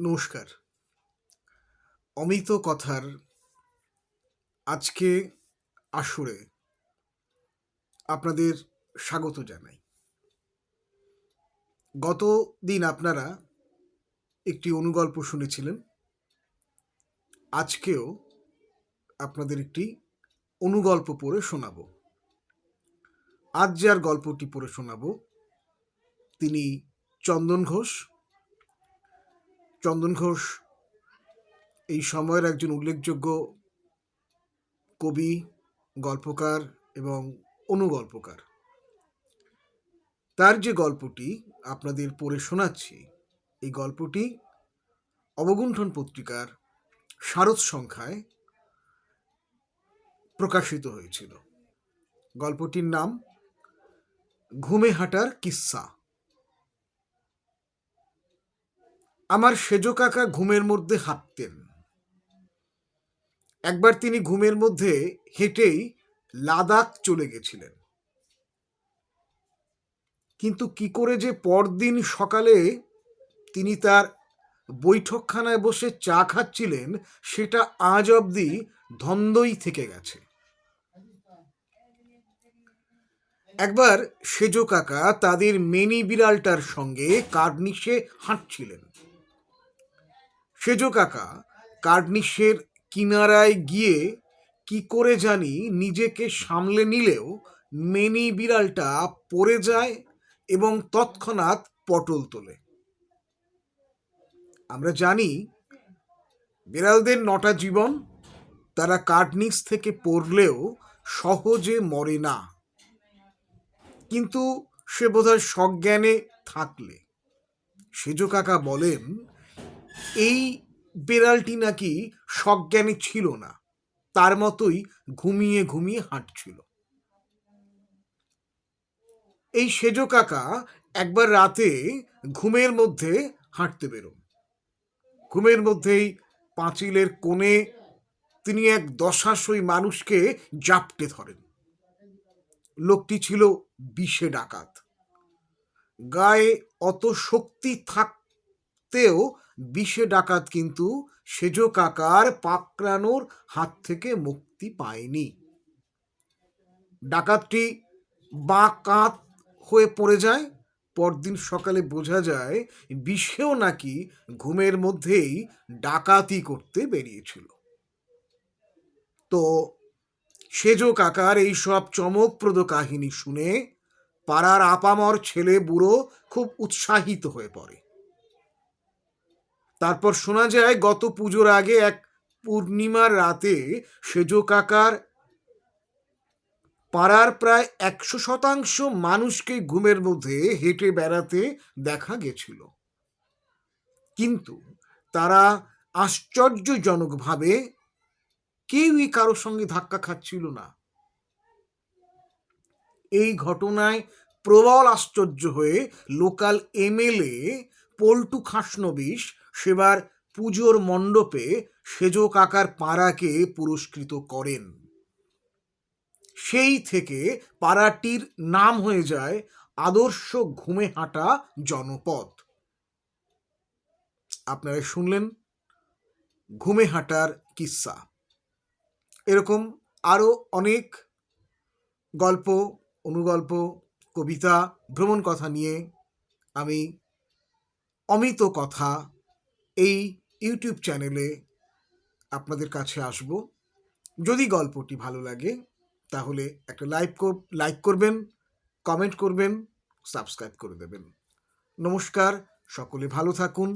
নমস্কার। অমিত কথার আজকে আসরে আপনাদের স্বাগত জানাই। গত দিন আপনারা একটি অনুগল্প শুনেছিলেন। আজকেও আপনাদের একটি অনুগল্প পড়ে শোনাবো। আজ যার গল্পটি পড়ে শোনাবো, তিনি চন্দন ঘোষ। চন্দন ঘোষ, এই সময়ের একজন উল্লেখযোগ্য কবি, গল্পকার এবং অনুগল্পকার। তার যে গল্পটি আপনাদের পড়ে শোনাচ্ছি, এই গল্পটি অবগুণ্ঠন পত্রিকার শারদ সংখ্যায় প্রকাশিত হয়েছিল। গল্পটির নাম ঘুমে হাঁটার কিস্সা। আমার সেজো কাকা ঘুমের মধ্যে হাঁটতেন। একবার তিনি ঘুমের মধ্যে হেঁটেই লাদাখ চলে গেছিলেন। কিন্তু কি করে যে পরদিন সকালে তিনি তার বৈঠকখানায় বসে চা খাচ্ছিলেন, সেটা আজ অবধি ধন্দই থেকে গেছে। একবার সেজো কাকা তাদের মেনি বিড়ালটার সঙ্গে কার্নিশে হাঁটছিলেন। সেজো কাকা, কার্নিশের কিনারায় গিয়ে কি করে জানি নিজেকে সামলে নিলেও মেনি বিড়ালটা পড়ে যায় এবং তৎক্ষণাৎ পটল তোলে। আমরা জানি বিড়ালদের নটা জীবন, তারা কার্নিস থেকে পড়লেও সহজে মরে না। কিন্তু সে বোধহয় সজ্ঞানে থাকলে। সেজো কাকা বলেন এই বেড়ালটি নাকি সজ্ঞানী ছিল না, তার মতোই ঘুমিয়ে ঘুমিয়ে হাঁটছিল। এই সেজো কাকা একবার রাতে ঘুমের মধ্যে হাঁটতে বেরোন। ঘুমের মধ্যেই পাঁচিলের কোণে তিনি এক দশাশই মানুষকে জাপটে ধরেন। লোকটি ছিল বিষে ডাকাত। গায়ে অত শক্তি থাকতেও বিষে ডাকাত কিন্তু সেজ কাকার পাকড়ানোর হাত থেকে মুক্তি পায়নি। ডাকাতটি বাঁ কাঁত হয়ে পড়ে যায়। পরদিন সকালে বোঝা যায় বিষেও নাকি ঘুমের মধ্যেই ডাকাতি করতে বেরিয়েছিল। তো সেজ কাকার এই সব চমকপ্রদ কাহিনী শুনে পাড়ার আপামর ছেলে বুড়ো খুব উৎসাহিত হয়ে পড়ে। তারপর শোনা যায়, গত পুজোর আগে এক পূর্ণিমার রাতে সেজো কাকার পাড়ার প্রায় একশো শতাংশ মানুষকে ঘুমের মধ্যে হেঁটে বেড়াতে দেখা গেছিল। কিন্তু তারা আশ্চর্যজনকভাবে কেউই কারোর সঙ্গে ধাক্কা খাচ্ছিল না। এই ঘটনায় প্রবল আশ্চর্য হয়ে লোকাল এমএলএ পল্টু খাসনবিশ সেবার পুজোর মণ্ডপে সেজো কাকার পাড়াকে পুরস্কৃত করেন। সেই থেকে পাড়াটির নাম হয়ে যায় আদর্শ ঘুমে হাঁটা জনপদ। আপনারা শুনলেন ঘুমে হাঁটার কিস্সা। এরকম আরও অনেক গল্প, অনুগল্প, কবিতা, ভ্রমণ কথা নিয়ে আমি অমিত কথা এই ইউটিউব চ্যানেলে আপনাদের কাছে আসব। যদি গল্পটি ভালো লাগে, তাহলে একটা লাইক লাইক করবেন কমেন্ট করবেন সাবস্ক্রাইব করে দেবেন। নমস্কার, সকলে ভালো থাকুন।